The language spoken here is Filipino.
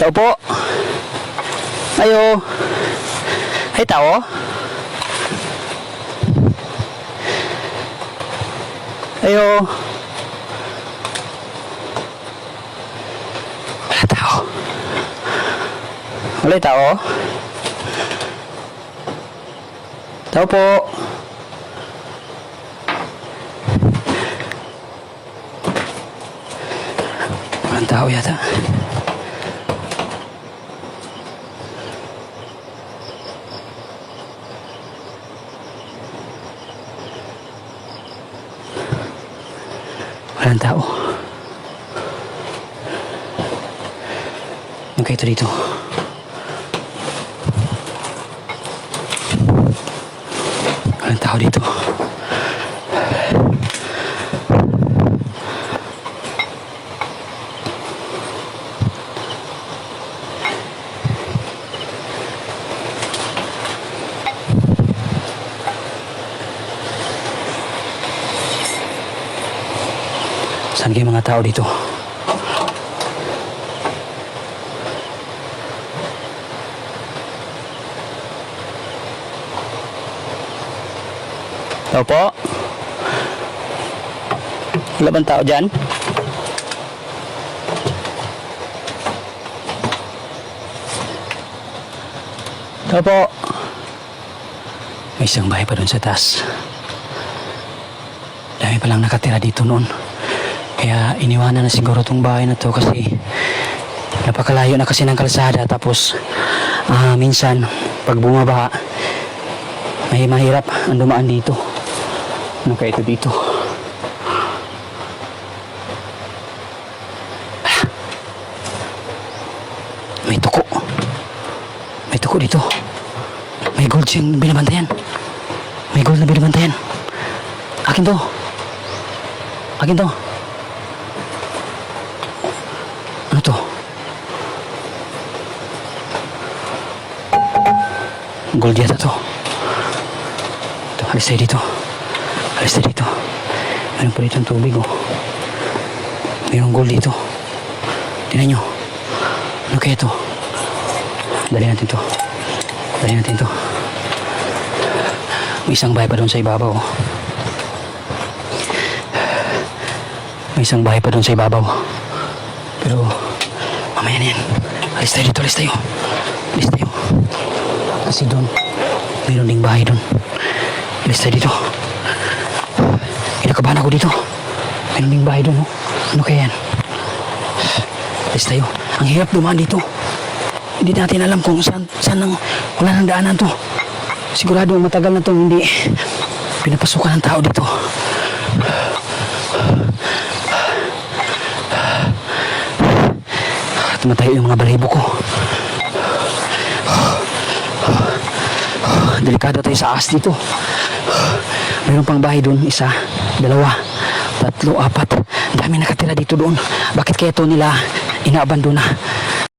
Tao po. Ayo. Ay, tao. Ayo. Wala tao. Wala tao. Tao po. Walang tao yata. Walang tao. Okay, ito dito. Walang tao dito. Saan kayo mga tao dito? Tao po? Wala bang tao dyan? Tao po? May isang bahay pa doon sa taas. Dami palang nakatira dito noon. Kaya iniwanan na siguro tong bahay na to kasi napakalayo na kasi ng kalsada tapos ah, minsan pag bumaba may mahirap ang dumaan dito. Ano kaya ito dito? Ah. May tuko. May tuko dito. May gold siyang binabantayan. May gold na binabantayan. Akin to. Akin to. Ano to? Gold yata to. Ito, alis tayo dito. Alis tayo dito. Meron pa dito ang tubig, oh. Mayroong gold dito. Tingnan nyo. Ano kaya to? Dali natin to. Dali natin to. May isang bahay pa doon sa ibabaw. oh. May isang bahay pa doon sa ibabaw. Pero, mamaya na yan. Alis tayo dito, alis tayo. Alis tayo. Kasi doon, mayroon ding bahay doon. Tayo dito. Kinakabahan ako dito. Mayroon ding bahay doon, oh. Ano kaya yan? Alis tayo. Ang hirap dumaan dito. Hindi natin alam kung saan, saan ang, wala nang daanan to. Sigurado matagal na to hindi pinapasukan ng tao dito. Tumatayo yung mga balahibo ko. Delikado tayo sa ahas dito. Mayroon pang bahay doon. Isa, dalawa, tatlo, apat. Dami nakatira dito doon. Bakit kaya to nila inaabandona?